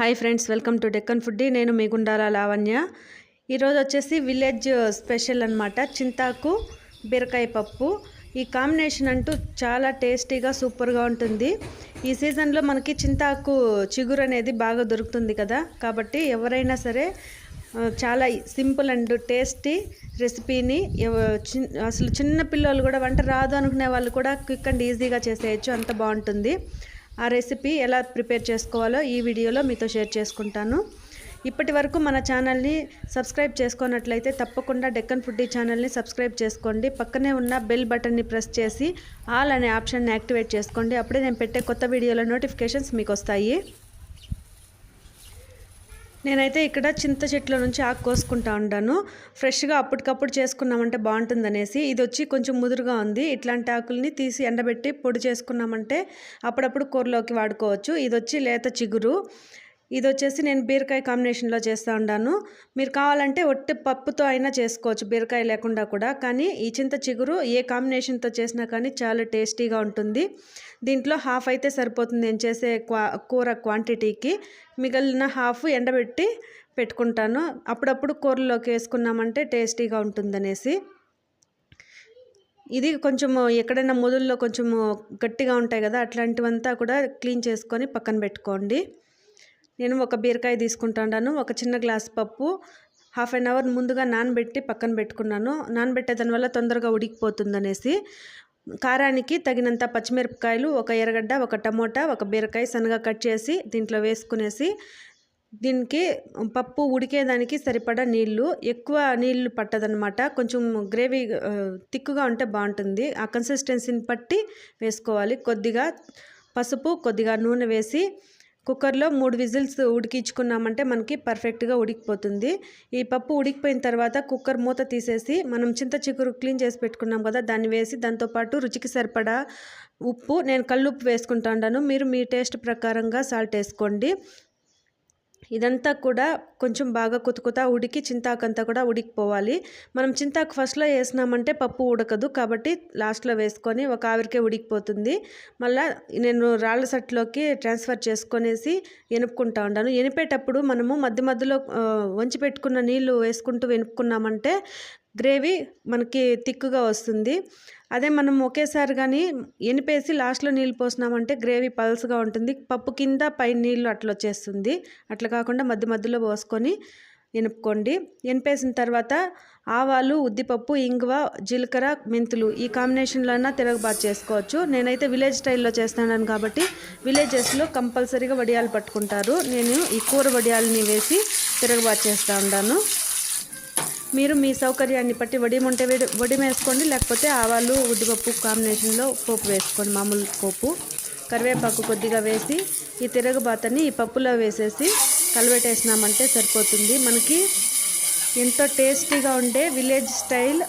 Hi friends welcome to Deccan foodie. నేను మీ గుండాల లావణ్య. ఈరోజు వచ్చేసి విలేజ్ స్పెషల్ అనమాట చింతాకు బీరకాయ పప్పు. ఈ కాంబినేషన్ అంటూ చాలా టేస్టీగా సూపర్గా ఉంటుంది. ఈ సీజన్లో మనకి చింతాకు చిగురు అనేది బాగా దొరుకుతుంది కదా. కాబట్టి ఎవరైనా సరే చాలా సింపుల్ అండ్ టేస్టీ రెసిపీని చిన్- అసలు చిన్న పిల్లలు కూడా వంట రాదు అనుకునే వాళ్ళు కూడా క్విక్ అండ్ ఈజీగా చేసేయచ్చు. అంత బాగుంటుంది. ఆ రెసిపీ ఎలా ప్రిపేర్ చేసుకోవాలో ఈ వీడియోలో మీతో షేర్ చేసుకుంటాను. ఇప్పటి వరకు మన ఛానల్ని సబ్స్క్రైబ్ చేసుకున్నట్లయితే తప్పకుండా డెక్కన్ ఫుడ్డీ ఛానల్ని సబ్స్క్రైబ్ చేసుకోండి. పక్కనే ఉన్న బెల్ బటన్ని ప్రెస్ చేసి ఆల్ అనే ఆప్షన్ని యాక్టివేట్ చేసుకోండి. అప్పుడే నేను పెట్టే కొత్త వీడియోల నోటిఫికేషన్స్ మీకు వస్తాయి. నేనైతే ఇక్కడ చింత చెట్ల నుంచి ఆకు కోసుకుంటా ఉంటాను ఫ్రెష్గా అప్పటికప్పుడు చేసుకున్నామంటే బాగుంటుందనేసి ఇది వచ్చి కొంచెం ముదురుగా ఉంది. ఇట్లాంటి ఆకుల్ని తీసి ఎండబెట్టి పొడి చేసుకున్నామంటే అప్పుడప్పుడు కూరలోకి వాడుకోవచ్చు. ఇది వచ్చి లేత చిగురు. ఇది వచ్చేసి నేను బీరకాయ కాంబినేషన్లో చేస్తూ ఉన్నాను మీరు కావాలంటే ఒట్టి పప్పుతో అయినా చేసుకోవచ్చు బీరకాయ లేకుండా కూడా. కానీ ఈ చింత చిగురు ఏ కాంబినేషన్తో చేసినా కానీ చాలా టేస్టీగా ఉంటుంది. దీంట్లో హాఫ్ అయితే సరిపోతుంది. నేను చేసే క్వా కూర క్వాంటిటీకి మిగిలిన హాఫ్ ఎండబెట్టి పెట్టుకుంటాను. అప్పుడప్పుడు కూరలోకి వేసుకున్నామంటే టేస్టీగా ఉంటుందనేసి. ఇది కొంచెం ఎక్కడైనా మొదల్లో కొంచెము గట్టిగా ఉంటాయి కదా అట్లాంటివంతా కూడా క్లీన్ చేసుకొని పక్కన పెట్టుకోండి. నేను ఒక బీరకాయ తీసుకుంటాను ఒక చిన్న గ్లాస్ పప్పు హాఫ్ అన్ అవర్ ముందుగా నానబెట్టి పక్కన పెట్టుకున్నాను. నానబెట్టే దానివల్ల తొందరగా ఉడికిపోతుందనేసి కారానికి తగినంత పచ్చిమిరపకాయలు ఒక ఎర్రగడ్డ ఒక టమోటా ఒక బీరకాయ సన్నగా కట్ చేసి దీంట్లో వేసుకునేసి దీనికి పప్పు ఉడికేదానికి సరిపడా నీళ్ళు. ఎక్కువ నీళ్ళు పట్టదనమాట కొంచెం గ్రేవీ తిక్కుగా ఉంటే బాగుంటుంది. ఆ కన్సిస్టెన్సీని బట్టి వేసుకోవాలి. కొద్దిగా పసుపు కొద్దిగా నూనె వేసి కుక్కర్లో మూడు విజిల్స్ ఉడికించుకున్నామంటే మనకి పర్ఫెక్ట్గా ఉడికిపోతుంది. ఈ పప్పు ఉడికిపోయిన తర్వాత కుక్కర్ మూత తీసేసి మనం చింత చిగురు క్లీన్ చేసి పెట్టుకున్నాం కదా దాన్ని వేసి దాంతోపాటు రుచికి సరిపడా ఉప్పు నేను కల్లుప్పు వేసుకుంటాను మీరు మీ టేస్ట్ ప్రకారంగా సాల్ట్ వేసుకోండి. ఇదంతా కూడా కొంచెం బాగా కుతుకుతా ఉడికి చింతాకంతా కూడా ఉడికిపోవాలి. మనం చింతాకు ఫస్ట్లో వేసినామంటే పప్పు ఉడకదు. కాబట్టి లాస్ట్లో వేసుకొని ఒక ఆవిరికే ఉడికిపోతుంది. మళ్ళీ నేను రాళ్ళ సట్లోకి ట్రాన్స్ఫర్ చేసుకొనేసి ఎనుపుకుంటా ఉంటాను. ఎనిపేటప్పుడు మనము మధ్య మధ్యలో వంచి పెట్టుకున్న నీళ్ళు వేసుకుంటూ వెనుపుకున్నామంటే గ్రేవీ మనకి తిక్కుగా వస్తుంది. అదే మనం ఒకేసారి కానీ ఎనిపేసి లాస్ట్లో నీళ్ళు పోసినామంటే గ్రేవీ పల్స్గా ఉంటుంది. పప్పు కింద పై నీళ్ళు అట్లా వచ్చేస్తుంది. అట్లా కాకుండా మధ్య మధ్యలో పోసుకొని ఎనుపుకోండి. ఎనిపేసిన తర్వాత ఆవాలు ఉద్దిపప్పు ఇంగువ జీలకర్ర మెంతులు ఈ కాంబినేషన్లో అయినా తిరగబాటు చేసుకోవచ్చు. నేనైతే విలేజ్ స్టైల్లో చేస్తున్నాను కాబట్టి విలేజెస్లో కంపల్సరీగా వడియాలు పట్టుకుంటారు. నేను ఈ కూర వడియాలని వేసి తిరగబాటు చేస్తూ ఉంటాను. మీరు మీ సౌకర్యాన్ని బట్టి వడియం ఉంటే వడియం వేసుకోండి లేకపోతే ఆవాలు ఉద్దిపప్పు కాంబినేషన్లో పోపు వేసుకోండి మామూలు పోపు. కరివేపాకు కొద్దిగా వేసి ఈ తిరగబాతని ఈ పప్పులో వేసేసి కలవెట్టేసినామంటే సరిపోతుంది. మనకి ఎంతో టేస్టీగా ఉండే విలేజ్ స్టైల్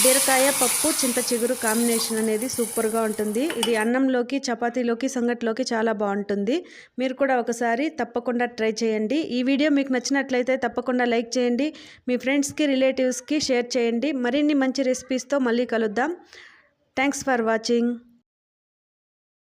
బీరకాయ పప్పు చింత చిగురు కాంబినేషన్ అనేది సూపర్గా ఉంటుంది. ఇది అన్నంలోకి చపాతీలోకి సంగట్లోకి చాలా బాగుంటుంది. మీరు కూడా ఒకసారి తప్పకుండా ట్రై చేయండి. ఈ వీడియో మీకు నచ్చినట్లయితే తప్పకుండా లైక్ చేయండి. మీ ఫ్రెండ్స్కి రిలేటివ్స్కి షేర్ చేయండి. మరిన్ని మంచి రెసిపీస్తో మళ్ళీ కలుద్దాం. Thanks for watching